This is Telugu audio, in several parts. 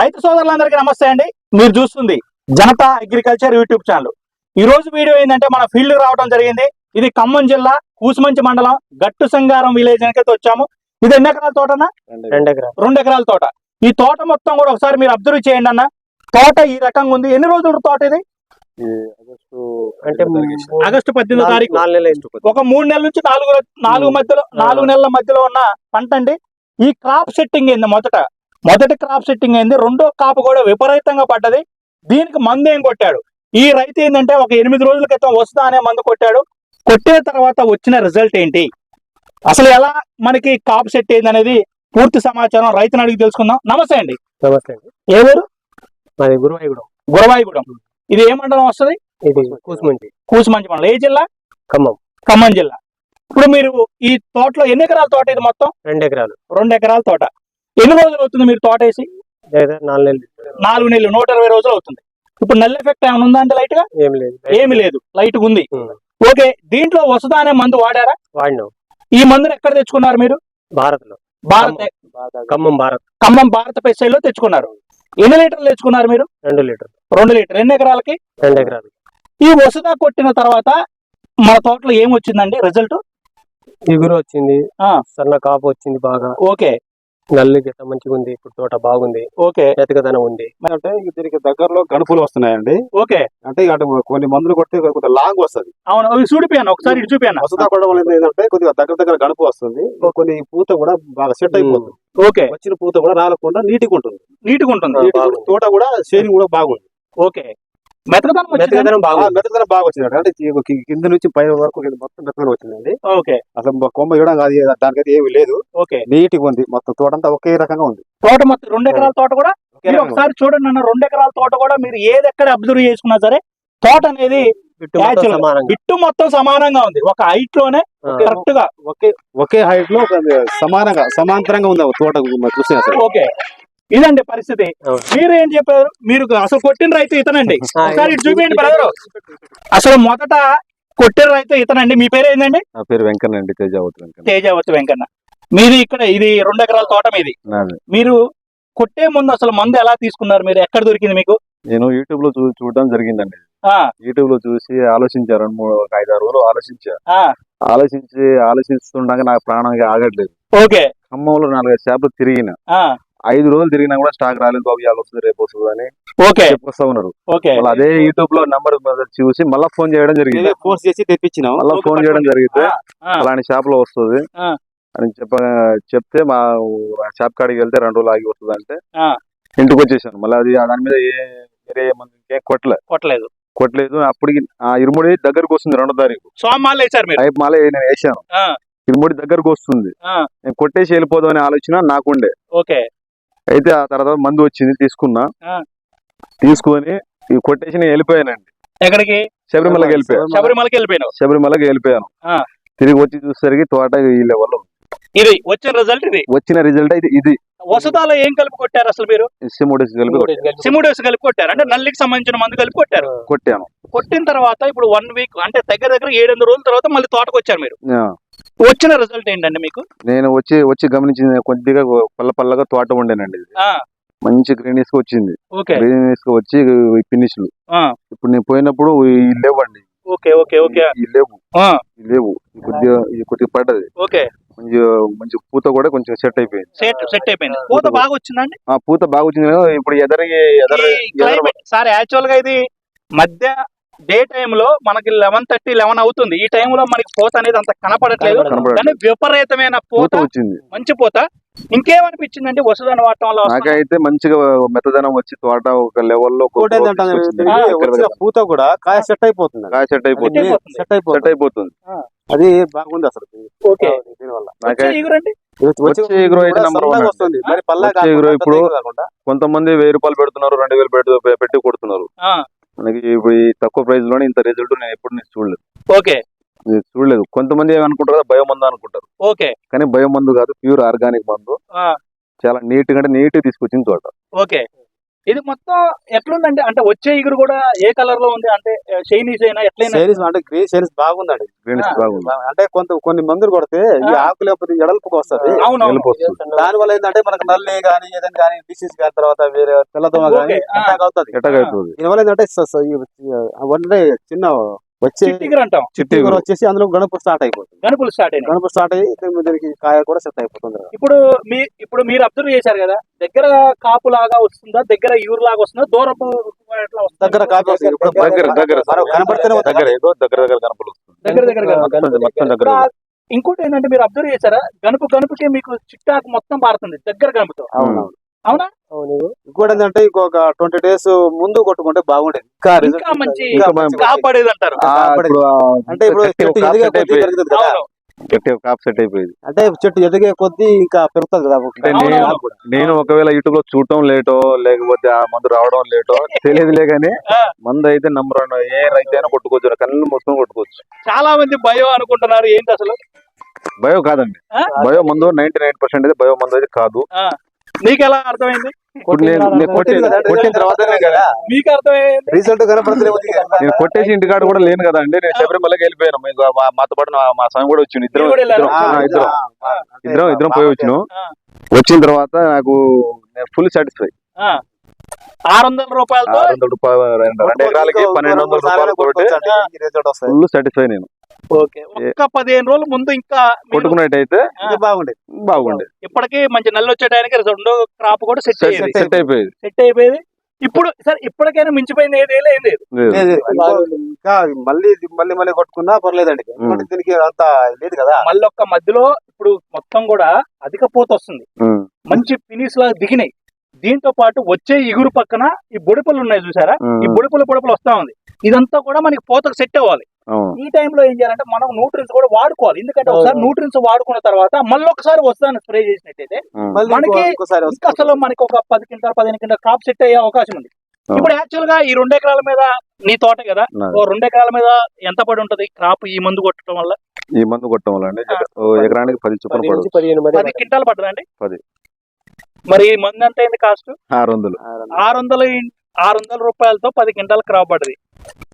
రైతు సోదరులందరికీ నమస్తే అండి. మీరు చూస్తుంది జనతా అగ్రికల్చర్ యూట్యూబ్ ఛానల్. ఈ రోజు వీడియో ఏంటంటే మన ఫీల్డ్ రావడం జరిగింది. ఇది ఖమ్మం జిల్లా కూసుమంచి మండలం గట్టు సంగారం విలేజ్ అయితే వచ్చాము. ఇది ఎన్ని ఎకరాల తోటనా రెండు ఎకరాలు. రెండు ఎకరాల తోట. ఈ తోట మొత్తం కూడా ఒకసారి మీరు అబ్జర్వ్ చేయండి అన్న. తోట ఈ రకంగా ఉంది. ఎన్ని రోజుల తోట ఇది? అంటే ఆగస్టు పద్దెనిమిది తారీఖు. ఒక మూడు నెలల నుంచి నాలుగు నాలుగు మధ్యలో నాలుగు నెలల మధ్యలో ఉన్న పంట అండి. ఈ క్రాప్ సెట్టింగ్ అయింది మొదట? మొదటి క్రాప్ సెట్టింగ్ అయింది. రెండో కాపు కూడా విపరీతంగా పడ్డది. దీనికి మందు ఏం కొట్టాడు? ఈ రైతు ఏంటంటే ఒక ఎనిమిది రోజుల క్రితం వస్తా అనే మందు కొట్టాడు. కొట్టిన తర్వాత వచ్చిన రిజల్ట్ ఏంటి? అసలు ఎలా మనకి కాపు సెట్ అయింది అనేది పూర్తి సమాచారం రైతుని అడిగి తెలుసుకుందాం. నమస్తే అండి. నమస్తే అండి. ఏ ఊరు? మాది గురువాయిగూడెం. గురవాయిగూడెం. ఇది ఏ మండలం వస్తుంది? ఇది కూసుమంచి. కూసుమంచి మండలం. ఏ జిల్లా? ఖమ్మం. ఖమ్మం జిల్లా. ఇప్పుడు మీరు ఈ తోటలో ఎన్ని ఎకరాల తోట ఇది మొత్తం? రెండు ఎకరాలు. రెండు ఎకరాల తోట. ఎన్ని రోజులు అవుతుంది మీరు తోట వేసి? నాలుగు నెలలు. నాలుగు నెలలు నూట ఇరవై రోజులు అవుతుంది. ఇప్పుడు నల్ల ఎఫెక్ట్ ఏమైనా ఉందా అంటే లైట్గా ఏం లేదు. ఏమి లేదు. లైట్ ఉంది. ఓకే దీంట్లో వసుదా అనే మందు వాడారా? వాడినాం. ఈ మందుని ఎక్కడ తెచ్చుకున్నారు మీరు? భారత్. లో భారత్. ఖమ్మం భారత్. ఖమ్మం భారత పెసైలో తెచ్చుకున్నారు. ఎన్ని లీటర్లు తెచ్చుకున్నారు మీరు? రెండు లీటర్ రెండు లీటర్ ఎన్ని ఎకరాలకి? రెండు ఎకరాలు. ఈ వసుదా కొట్టిన తర్వాత మన తోటలో ఏం వచ్చిందండి రిజల్ట్? ఇగురు వచ్చింది. ఆ. సన్న కాపు వచ్చింది బాగా. ఓకే. నల్లి గిట్ట మంచిగా ఉంది ఇప్పుడు తోట బాగుంది ఓకే. ఎతకదనం ఉంది. అంటే దీనికి దగ్గరలో గణుపులు వస్తున్నాయండి. ఓకే. అంటే అటు కొన్ని మందులు కొడితే కొద్దిగా లాంగ్ వస్తుంది. అవును అవి చూడిపోయాను ఒకసారి ఇటు చూపాను. వసతా కొట్టడం వల్ల ఏంటంటే కొద్దిగా దగ్గర దగ్గర గణుపు వస్తుంది. కొన్ని పూత కూడా బాగా సెట్ అయిపోతుంది. ఓకే. వచ్చిన పూత కూడా రాలకుండా నీటిగా ఉంటుంది. నీట్గా ఉంటుంది. తోట కూడా షేరింగ్ కూడా బాగుంది. ఓకే. మెతకదనం? మెతకదనం మెత్తదనం బాగా వచ్చింది అంటే కింద నుంచి పై వరకు మొత్తం మెత్తదనం వచ్చిందండి. ఓకే. అసలు కొమ్మ ఇవ్వడం కాదు దానికైతే ఏమీ లేదు. ఓకే. నీట్గా ఉంది. మొత్తం తోట అంతా ఒకే రకంగా ఉంది. తోట మొత్తం రెండు ఎకరాల తోట కూడా? మీరు. ఒకసారి చూడండి అన్న రెండు ఎకరాల తోట కూడా మీరు ఏది ఎక్కడ అబ్జర్వ్ చేసుకున్నా సరే తోట అనేది బిట్టు మొత్తం సమానంగా. ఉంది. ఒక హైట్లోనే. కరెక్ట్గా. ఒకే ఒకే హైట్లో సమానంగా సమాంతరంగా ఉంది తోట అసలు ఓకే. ఇదండి పరిస్థితి. మీరు ఏం చెప్పారు? మీరు అసలు కొట్టిన రైతు ఇతనండి. ఒకసారి చూపించండి బ్రదర్. అసలు మొదట కొట్టిన రైతు ఇతనండి. మీ పేరు ఏందండి? నా పేరు వెంకన్న అండి తేజావతి వెంకన్న. తేజావతి వెంకన్న. మీది ఇక్కడ ఇది రెండు ఎకరాల తోట మీది. మీరు కొట్టే ముందు అసలు మందు ఎలా తీసుకున్నారు మీరు? ఎక్కడ దొరికింది మీకు? నేను యూట్యూబ్లో చూడడం జరిగిందండి. ఆ. యూట్యూబ్లో చూసి ఆలోచించారు రెండు మూడు ఒక ఐదు ఆరు రోజులు ఆలోచించా. ఆ. ఆలోచించి ఆలోచిస్తుండగా నాకు ప్రాణం ఆగట్లేదు. ఓకే. ఖమ్మంలో నాలుగైదు షాపులు తిరిగిన. ఆ. ఐదు రోజులు తిరిగినా కూడా స్టాక్ రాలేదు బాబు ఇవాళ వస్తుంది రేపు వస్తుంది అని ఓకే. చెప్పొస్తా ఉన్నారు. అదే యూట్యూబ్లో నంబర్ చూసి మళ్ళీ ఫోన్ చేయడం జరిగింది. ఫోర్స్ చేసి తెప్పించినాం మళ్ళీ ఫోన్ చేయడం ఆ, అలాంటి షాప్లో వస్తుంది. అని చెప్ప చెప్తే మా షాప్ కాడికి వెళ్తే రెండు రోజులు ఆగి వస్తుంది అంటే. ఇంటికి వచ్చేసాను. మళ్ళీ అది దాని మీద ఏ వేరే మంది ఇంకేం కొట్టలే. కొట్టలేదు. కొట్టలేదు. అప్పటికి ఆ ఇరుముడి దగ్గరకు వస్తుంది రెండో తారీఖు. సోమాలు మీరు? మాలే నేను వేసాను ఆ. ఇరుముడి దగ్గరకు వస్తుంది. నేను కొట్టేసి వెళ్ళిపోదాం అనే ఆలోచన నాకుండే ఓకే. అయితే ఆ తర్వాత మందు వచ్చింది తీసుకున్నా. తీసుకొని ఈ కొట్టేసి నేను వెళ్ళిపోయానండి. ఎక్కడికి? శబరిమలకి వెళ్ళిపోయాను శబరిమలకి వెళ్ళిపోయినావు. శబరిమలకి వెళ్ళిపోయాను. ఆ. తిరిగి వచ్చి చూసేసరికి తోట ఈ లెవెల్లో ఇది వచ్చిన రిజల్ట్ ఇది? వచ్చిన రిజల్ట్ అయితే ఇది. వసతాలో ఏం కలిపి కొట్టారు అసలు మీరు? సిమ్ముడేసి కలిపి. సిముడోస్ కలిపి కొట్టారు. అంటే నల్లికి సంబంధించిన మందు కలిపి కొట్టారు. కొట్టాను. కొట్టిన తర్వాత ఇప్పుడు వన్ వీక్ అంటే దగ్గర దగ్గర ఏడెనిమిది రోజుల తర్వాత మళ్ళీ తోటకు వచ్చారు మీరు. ఆ. వచ్చిన రిజల్ట్ ఏంటండి మీకు? నేను వచ్చి వచ్చి గమనించింది కొద్దిగా పల్ల పల్లగా తోట ఉండేనండి ఇది. మంచి గ్రీనిస్గా వచ్చింది. ఓకే. గ్రీనిస్గా వచ్చి ఫినిష్లు. ఇప్పుడు నేను పోయినప్పుడు ఈ లేవండి. Okay okay okay. ఈ లేవు. ఈ లేవు. ఈ కొద్దిగా ఈ కొద్దిగా పడ్డది. ఓకే. మంచి మంచి పూత కూడా కొంచెం సెట్ అయిపోయింది. సెట్ సెట్ అయిపోయింది. పూత బాగా వచ్చిందండి? ఆ పూత బాగా వచ్చింది కదా, ఇప్పుడు ఎదరికి ఎదర ఈ సార్ యాక్చువల్గా ఇది మధ్య డే లో మనకి లెవెన్ థర్టీ లెవెన్ అవుతుంది. ఈ టైంలో మనకి పూత అనేది అంత కనపడట్లేదు. కానీ విపరీతమైన పూత వచ్చింది. మంచి పూత. ఇంకేమనిపించిందండి వసుదని వాడటం వల్ల నాకైతే మంచిగా మెత్తదనం వచ్చి తోట ఒక లెవెల్లో పూత కూడా కాయ సెట్ అయిపోతుంది కాయ సెట్ అయిపోతుంది. సెట్ అయిపోతుంది. సెట్ అయిపోతుంది. అది బాగుంది అసలు. ఓకే. దీనివల్ల. వచ్చే నాకై ఇగురండి వచ్చే ఎగురు అయితే కూడా number one సన్నగా అండి. వస్తుంది. మరి పల్లా వచ్చే ఎగురు కాకుండా, ఇప్పుడు- కొంతమంది వెయ్యి రూపాయలు పెడుతున్నారు రెండు వేలు పెట్టు పెట్టి కొడుతున్నారు. ఆ, మనకి ఇప్పుడు ఈ తక్కువ ప్రైస్లోనే ఇంత రిజల్ట్ నేను ఎప్పుడు నేను చూడలేదు. ఓకే. చూడలేదు. కొంతమంది ఏమనుకుంటారు బయో మందు అనుకుంటారు. ఓకే. కానీ బయో మందు కాదు ప్యూర్ ఆర్గానిక్ మందు. చాలా నీట్గా నీట్ తీసుకొచ్చింది తోట. ఓకే. ఇది మొత్తం ఎట్లుందండి? అంటే వచ్చే ఇగురు కూడా ఏ కలర్లో ఉంది? అంటే షైనీస్ అయినా ఎట్లయినా? సేల్స్ అంటే గ్రీన్ సేల్స్ బాగుందండి. గ్రీన్స్ ఆ. బాగుంది. అంటే కొంత కొన్ని మందులు కొడితే ఈ. ఆకు లేకపోతే ఎడల్పుకి వస్తది. దాని వల్ల ఏంటంటే మనకు నల్లి గానీ ఏదైనా గానీ డిసీజ్ గానీ తర్వాత వేరే తెల్లదోమ గానీ అవుతుంది. దీనివల్ల ఏంటంటే చిన్న వచ్చే చిట్టిగురు అంటాం. చిట్టి చిగురు వచ్చేసి అందులో గణపు స్టార్ట్ అయిపోతుంది. గనుపులు స్టార్ట్ అయినాయి. గణపు స్టార్ట్ అయ్యి దీని- దీనికి కాయ కూడా సెట్ అయిపోతుంది. ఇప్పుడు మీ ఇప్పుడు మీరు అబ్జర్వ్ చేశారు కదా దగ్గర కాపు లాగా వస్తుందా దగ్గర యూర్ లాగా వస్తుందా దూరపు? దగ్గర కాపీ దగ్గర దగ్గర కనపడితేనే. దగ్గర ఏదో దగ్గర దగ్గర కనపలు వస్తుంది. దగ్గర దగ్గర ఇంకోటి ఏంటంటే మీరు అబ్జర్వ్ చేశారా గనుపు గనుపుకే మీకు చిట్టాకు మొత్తం పారుతుంది దగ్గర అవునా అవును? ఇంకోటి ఏంటంటే ఇంకొక ట్వంటీ డేస్ ముందు కొట్టుకుంటే బాగుండేది. కాపాడేది అంటారు. అంటే ఇప్పుడు కాపు సెట్ అయిపోయింది. అంటే చెట్టు ఎదిగే కొద్దీ ఇంకా పెరుగుతుంది కదా నేను ఒకవేళ యూట్యూబ్లో చూడటం లేటో లేకపోతే ఆ మందు రావడం లేటో తెలియదులే కానీ. మందు అయితే నంబర్ వన్ ఏ రైతు అయినా కొట్టుకోవచ్చు. కళ్ళు మొత్తం కొట్టుకోవచ్చు. చాలా మంది భయం అనుకుంటున్నారు. ఏంటి అసలు? బయో కాదండి? బయో మందు నైన్టీ నైన్ పర్సెంట్ అయితే బయో మందు అయితే కాదు. మీకు ఎలా అర్థమైంది కొట్టిన తర్వాతనే కదా. మీకు అర్థమైంది రిజల్ట్ కనపడుతుంది నేను కొట్టేసి ఇంటికాడ కూడా లేను కదా అండి. నేను శబరిమలకి వెళ్ళిపోయాను. మాతో పాటు నా- మా స్వామి కూడా వచ్చిండు. ఇద్దరం? ఇద్దరం ఇద్దరం ఇద్దరం పోయి వచ్చినాం. వచ్చిన తర్వాత నాకు ఫుల్ సాటిస్ఫై ఆ. ఆరు వందల రూపాయలతో రూపాయలు రెండు ఎకరాలకి పన్నెండు వందల రూపాయలు ఫుల్ సాటిస్ఫై నేను. ఓకే. ఒక్క పదిహేను రోజుల ముందు ఇంకా కొట్టుకున్నట్టయితే ఇది బాగుండేది. బాగుండే ఇప్పటికీ మంచి నల్లి వచ్చే టైంకి రెండో క్రాప్ కూడా సెట్ అయ్యేది. సెట్ అయిపోయేది. సెట్ అయిపోయేది. ఇప్పుడు సార్ ఇప్పటికైనా మించిపోయింది ఏది ఏం లేదు. ఇంకో- మళ్ళీ మళ్ళీ మళ్ళీ కొట్టుకున్నా పర్లేదండి. దీనికి అంత లేదు కదా. మళ్ళీ ఒక్క మధ్యలో ఇప్పుడు మొత్తం కూడా అధిక పూత వస్తుంది. మంచి ఫినిష్ లా దిగినాయి. దీంతో పాటు వచ్చే ఇగురు పక్కన ఈ బుడపలు ఉన్నాయి చూసారా. ఈ బుడపలు బుడపలు వస్తా ఉంది. ఇదంతా కూడా మనకి పూతకు సెట్ అవ్వాలి. ఈ టైంలో ఏం చేయాలంటే మనం న్యూట్రియన్స్ కూడా వాడుకోవాలి. ఎందుకంటే ఒకసారి న్యూట్రియన్స్ వాడుకున్న తర్వాత మళ్ళీ ఒకసారి వస్తాను స్ప్రే చేసినట్టయితే మనకి ఇంకో- అసలు మనకి ఒక పది క్వింటాల్ పదిహేను క్వింటాల్ క్రాప్ సెట్ అయ్యే అవకాశం ఉంది. ఇప్పుడు యాక్చువల్గా ఈ రెండు ఎకరాల మీద నీ తోట కదా. ఓ రెండు ఎకరాల మీద ఎంత పడి ఉంటది క్రాప్ ఈ మందు కొట్టడం వల్ల? ఈ మందు కొట్టడం వల్ల అండి. ఎకరానికి పది చొప్పున పది క్వింటాల్ పడుతుందండి పది. మరి ఈ మందు ఎంత అయింది కాస్ట్ ఆరు వందలు. ఆరు వందల. ఆరు వందల రూపాయలతో పది క్వింటాల్ క్రాప్ పడ్డది.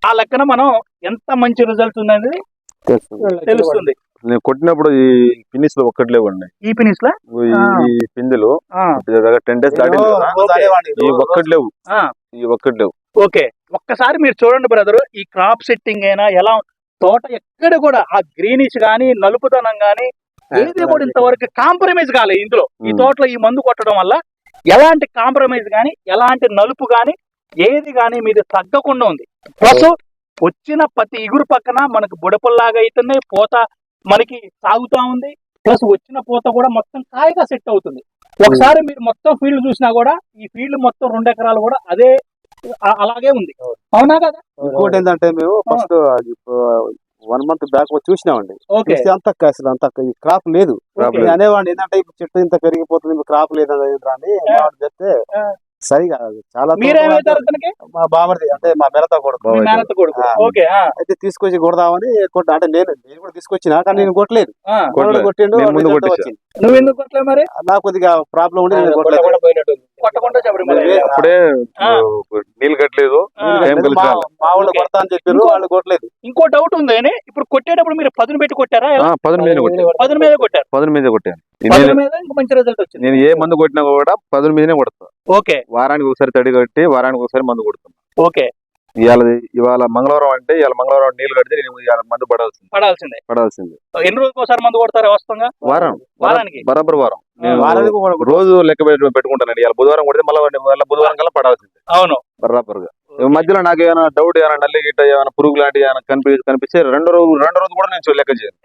ఆ లెక్కన మనం ఎంత మంచి రిజల్ట్ ఉందనేది తెలుస్తుంది. నేను కొట్టినప్పుడు ఈ ఫినిష్లో ఒక్కటి లేవండి. ఈ ఫినిష్లో? ఈ పిందెలు టెన్ డేస్. ఈ ఒక్కటి లేవు. ఈ ఒక్కటి లేవు. ఓకే. ఒక్కసారి మీరు చూడండి బ్రదర్ ఈ క్రాప్ సెట్టింగ్ అయినా ఎలా తోట ఎక్కడ కూడా ఆ గ్రీనిష్ గానీ నలుపుదనం గానీ ఏది కూడా ఇంతవరకు కాంప్రమైజ్ కాలేదు ఇందులో. ఈ. తోటలో ఈ మందు కొట్టడం వల్ల ఎలాంటి కాంప్రమైజ్ గానీ ఎలాంటి నలుపు గానీ ఏది గానీ మీది తగ్గకుండా ఉంది. ప్లస్ వచ్చిన ప్రతి ఇగురు పక్కన మనకు బుడపల్లాగా అవుతున్నాయి పూత మనకి సాగుతా ఉంది. ప్లస్ వచ్చిన పూత కూడా మొత్తం కాయగా సెట్ అవుతుంది. ఒకసారి మీరు మొత్తం ఫీల్డ్ చూసినా కూడా ఈ ఫీల్డ్ మొత్తం రెండు ఎకరాలు కూడా అదే అలాగే ఉంది. అవునా. కదా? ఇంకోటి ఏంటంటే మేము ఫస్ట్ వన్ మంత్ బ్యాక్ చూసినామండి. చూస్తే అంత అసలు అంత ఈ క్రాప్ లేదు. అనేవాడిని ఏంటంటే చెట్టు ఇంత పెరిగిపోతుంది క్రాప్ లేదు అని చెప్తే ఆ. సరిగా అది చాలా మీరేమవుతారు మా బామర్ది అంటే మా మెరత కొడుకు. కొడుకు. ఓకే అయితే తీసుకొచ్చి కొడదామని కొట్ట అంటే నేను నేను కూడా తీసుకొచ్చిన కానీ నేను కొట్టలేదు. కొట్టిండు. నువ్వు ఎందుకు కొట్టలే మరి? నాకు కొద్దిగా ప్రాబ్లం ఉండి అప్పుడే. నీళ్ళు కట్టలేదు. మా వాళ్ళు. కొడతా అని చెప్పారు ఇంకో- వాళ్ళు కొట్టలేదు. ఇంకో డౌట్ ఉంది అని ఇప్పుడు కొట్టేటప్పుడు మీరు పదును పెట్టి కొట్టారా? పదును మీద కొట్టాను. పదును మీద కొట్టారు. పదును మీద కొట్టాను. నేను మీద ఇంకా మంచి రిజల్ట్ వచ్చింది. నేను ఏ మందు కొట్టినా కూడా పదును మీదనే కొడతా. ఓకే. వారానికి ఒకసారి తడి కట్టి వారానికి ఒకసారి మందు కొడుతాను ఓకే. ఇవాళ ఇవాళ మంగళవారం అంటే ఇవాళ మంగళవారం నీళ్ళు కడితే నేను ఇవాళ మందు పడాల్సింది. పడాల్సిందే. పడాల్సింది. ఎన్ని రోజులకు ఒకసారి మందు కొడతారు వాస్తవంగా? వారం. వారానికి? బరాబర్ వారం. వారానికి రోజు లెక్క పెట్టు- పెట్టుకుంటానండి. ఇవాళ బుధవారం కొడితే మళ్ళీ బుధవారం కల్లా పడాల్సింది. అవును. బరాబర్గా మధ్యలో నాకు ఏమైనా డౌట్ ఏమైనా నల్లి గిట్ట ఏమైనా పురుగు లాంటివి ఏమైనా కనిపి కనిపిస్తే రెండో రోజు రెండో రోజు కూడా నేను లెక్క చేయను.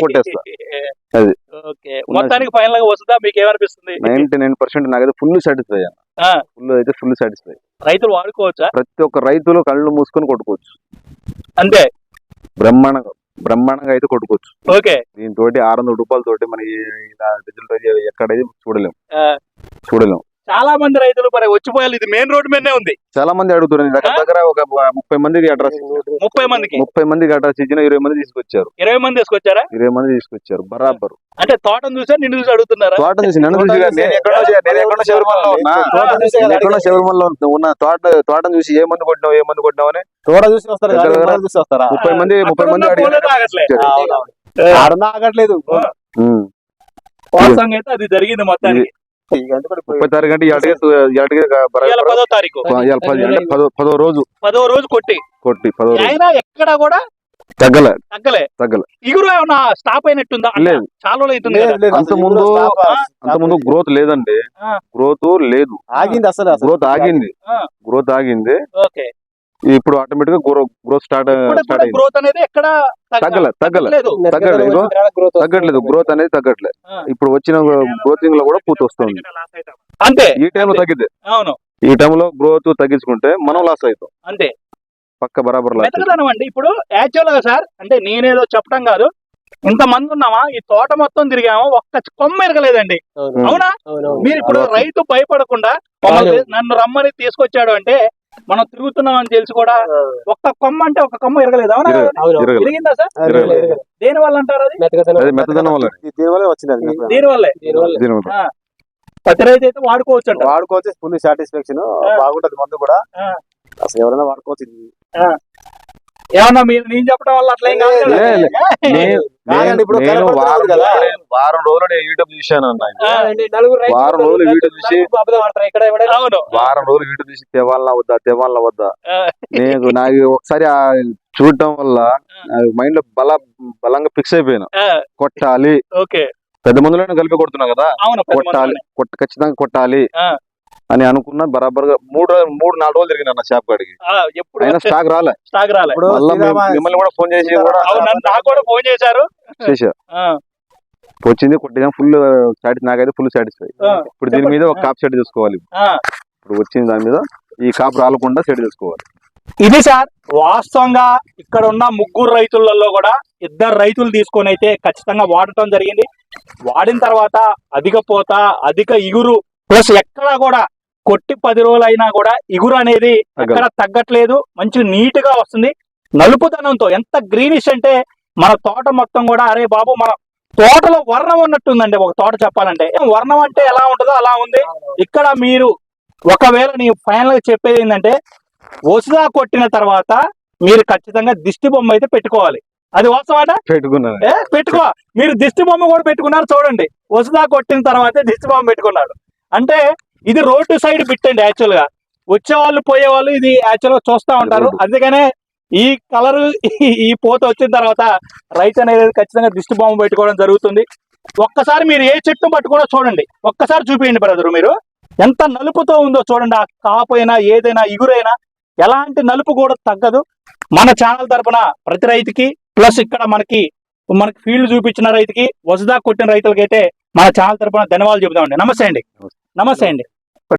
కొట్టేస్తా. అది. ఓకే. మొత్తానికి ఫైనల్గా వస్తుందా? మీకు ఏమనిపిస్తుంది? నైన్టీ నైన్ పర్సెంట్ నాకైతే ఫుల్ సాటిస్ఫై ఆ. ఫుల్ అయితే ఫుల్ సాటిస్ఫై. రైతులు వాడుకోవచ్చా? ప్రతి ఒక్క రైతులు కళ్ళు మూసుకొని కొట్టుకోవచ్చు. అంతే? బ్రహ్మాండంగా బ్రహ్మాండంగా అయితే కొట్టుకోవచ్చు. ఓకే. దీంతో ఆరు వందల రూపాయలతోటి మనకి రిజల్ట్ ఎక్కడైతే చూడలేం. ఆ. చాలా మంది రైతులు మరి వచ్చిపోయాలి ఇది మెయిన్ రోడ్ మీదనే ఉంది. చాలా మంది అడుగుతున్నారు. దగ్గర దగ్గర ఒక ముప్పై మందికి అడ్రస్ ముప్పై మందికి? ముప్పై మందికి అడ్రస్ ఇచ్చిన ఇరవై మంది తీసుకొచ్చారు. ఇరవై మంది తీసుకొచ్చారా? ఇరవై మంది తీసుకొచ్చారు. బరాబర్. అంటే తోటను చూసా నిన్ను చూసి అడుగుతున్నారా? తోట చూసి నన్ను చూసి ఎక్కడో శబరిమలలో ఉన్నా. తోట తోటను చూసి ఏ మంది కొట్టినావు ఏ మంది కొట్టినావు అని? తోట చూసి వస్తారు? చూసి వస్తారా? ముప్పై మంది ముప్పై మంది ఆగట్లేదు. అది జరిగింది మొత్తానికి. ముప్పై తారీఖు అంటే పదో తారీఖు. పది అంటే పదో పదో రోజు. పదో రోజు కొట్టి. కొట్టి పదో రోజు. అయినా ఎక్కడ కూడా తగ్గలే. తగ్గలే. తగ్గలే. ఇగురు ఏమన్నా స్టాప్ అయినట్టుందా? అంటే లేదు. చాలా అవుతుంది అంత ముందు అంత ముందు గ్రోత్ లేదండి. గ్రోత్ లేదు. ఆగింది అసలు గ్రోత్ ఆగింది. గ్రోత్ ఆగింది. ఓకే. ఇప్పుడు ఆటోమేటిక్గా గ్రోత్ స్టార్ట్ స్టార్ట్ అయింది. గ్రోత్ అనేది ఎక్కడ తగ్గలే తగ్గలే. లేదు తగ్గలేదు ఇగో తగ్గట్లేదు. గ్రోత్ అనేది తగ్గట్లేదు. ఇప్పుడు వచ్చిన గ్రోతింగ్లో కూడా పూత వస్తుంది. అంతే. ఈ టైంలో తగ్గితే అవును. ఈ టైంలో గ్రోత్ తగ్గించుకుంటే మనం లాస్ అవుతాం. అంతే. పక్క బరాబర్ మెతకదనం అండి. ఇప్పుడు యాక్చువల్గా సార్ అంటే నేనేదో చెప్పడం కాదు. ఇంత మంది ఉన్నామా? ఈ తోట మొత్తం తిరిగామా. ఒక్క కొమ్మ ఎరగలేదండి. అవును. మీరు ఇప్పుడు. రైతు భయపడకుండా నన్ను రమ్మని తీసుకొచ్చాడు అంటే మనం తిరుగుతున్నాం అని తెలిసి కూడా ఒక్క కొమ్మ అంటే ఒక కొమ్మ ఎరగలేదు అవునా? ఇరగలేదు. అవును. ఎరిగిందా సార్. దేని వల్ల అంటారు అది. దీని వల్లే? దీని వల్ల. ప్రతి రైతు అయితే వాడుకోవచ్చు అంట వాడుకోవచ్చు ఫుల్ సాటిస్ఫాక్షన్ బాగుంటది మందు కూడా. ఆ. అసలు ఎవరైనా వాడుకోవచ్చు. ఏమన్నా మీరు నేను చెప్పడం వల్ల అట్లా ఏం కాదు. నేను వారం. రోజులు- వారం రోజులు నేను యూట్యూబ్ చూశాను అన్న ఆ, వారం రోజులు వీడియో చూసి అవును. వారం రోజులు వీడియో చూసి తెవాలనా వద్దా తెవాలనా వద్దా? నేను నాకు ఒకసారి ఆ చూడటం వల్ల మైండ్లో బల బలంగా ఫిక్స్ అయిపోయాను. కొట్టాలి. ఓకే. పెద్ద మందులోనే కలిపి కొడుతున్నా కదా? కొట్టాలి. కొట్ట ఖచ్చితంగా కొట్టాలి. అని అనుకున్న బరాబర్గా మూడు మూడు నాలుగు రోజులు తిరిగిన నా షాప్ కాడికి. ఆ, ఎప్పుడు? అయినా స్టాక్ రాలే. స్టాక్ రాలే. మిమ్మల్ని కూడా ఫోన్ చేసి కూడా ఫోన్ చేశారు. వచ్చింది కొట్టిన ఫుల్ సాటిస్ నాకైతే ఫుల్ సాటిస్ఫై ఇప్పుడు దీని మీద ఒక కాప్ సెట్ చేసుకోవాలి ఆ. ఇప్పుడు వచ్చింది దాని మీద ఈ కాప్ రాలకుండా సెట్ చేసుకోవాలి ఇది సార్ వాస్తవంగా ఇక్కడ ఉన్న ముగ్గురు రైతులలో కూడా ఇద్దరు రైతులు తీసుకొని అయితే ఖచ్చితంగా వాడటం జరిగింది. వాడిన తర్వాత అధిక పోత అధిక ఇగురు ప్లస్ ఎక్కడ కూడా కొట్టి పది రోజులు అయినా కూడా ఇగురు అనేది ఎక్కడ తగ్గట్లేదు. మంచి నీట్గా వస్తుంది. నలుపుదనంతో ఎంత గ్రీనిష్ అంటే మన తోట మొత్తం కూడా అరే బాబు మన తోటలో వర్ణం ఉన్నట్టుందండి ఒక తోట చెప్పాలంటే. వర్ణం అంటే ఎలా ఉంటుందో అలా ఉంది. ఇక్కడ మీరు ఒకవేళ నీ ఫైనల్గా చెప్పేది ఏంటంటే వసుదా కొట్టిన తర్వాత మీరు ఖచ్చితంగా దిష్టి బొమ్మ అయితే పెట్టుకోవాలి. అది వాస్తవాట పెట్టుకున్నాను. ఏ పెట్టుకో. మీరు దిష్టి బొమ్మ కూడా పెట్టుకున్నారు చూడండి. వసుదా కొట్టిన తర్వాతే దిష్టి బొమ్మ పెట్టుకున్నాడు. అంటే ఇది రోడ్డు సైడ్ పెట్టండి యాక్చువల్గా. వచ్చే వాళ్ళు పోయే వాళ్ళు ఇది యాక్చువల్గా చూస్తా ఉంటారు. అందుకనే ఈ కలర్ ఈ పోత వచ్చిన తర్వాత రైతు అనేది ఖచ్చితంగా దిష్టి బొమ్మ పెట్టుకోవడం జరుగుతుంది. ఒక్కసారి మీరు ఏ చెట్టు పట్టుకున్నా చూడండి. ఒక్కసారి చూపించండి బ్రదర్ మీరు. ఎంత నలుపుతో ఉందో చూడండి. ఆ కాపైనా ఏదైనా ఇగురైనా ఎలాంటి నలుపు కూడా తగ్గదు. మన ఛానల్ తరపున ప్రతి రైతుకి ప్లస్ ఇక్కడ మనకి మనకి ఫీల్డ్ చూపించిన రైతుకి వసదా కొట్టిన రైతులకైతే మన ఛానల్ తరపున ధన్యవాదాలు చెబుతామండి నమస్తే అండి. నమస్తే అండి.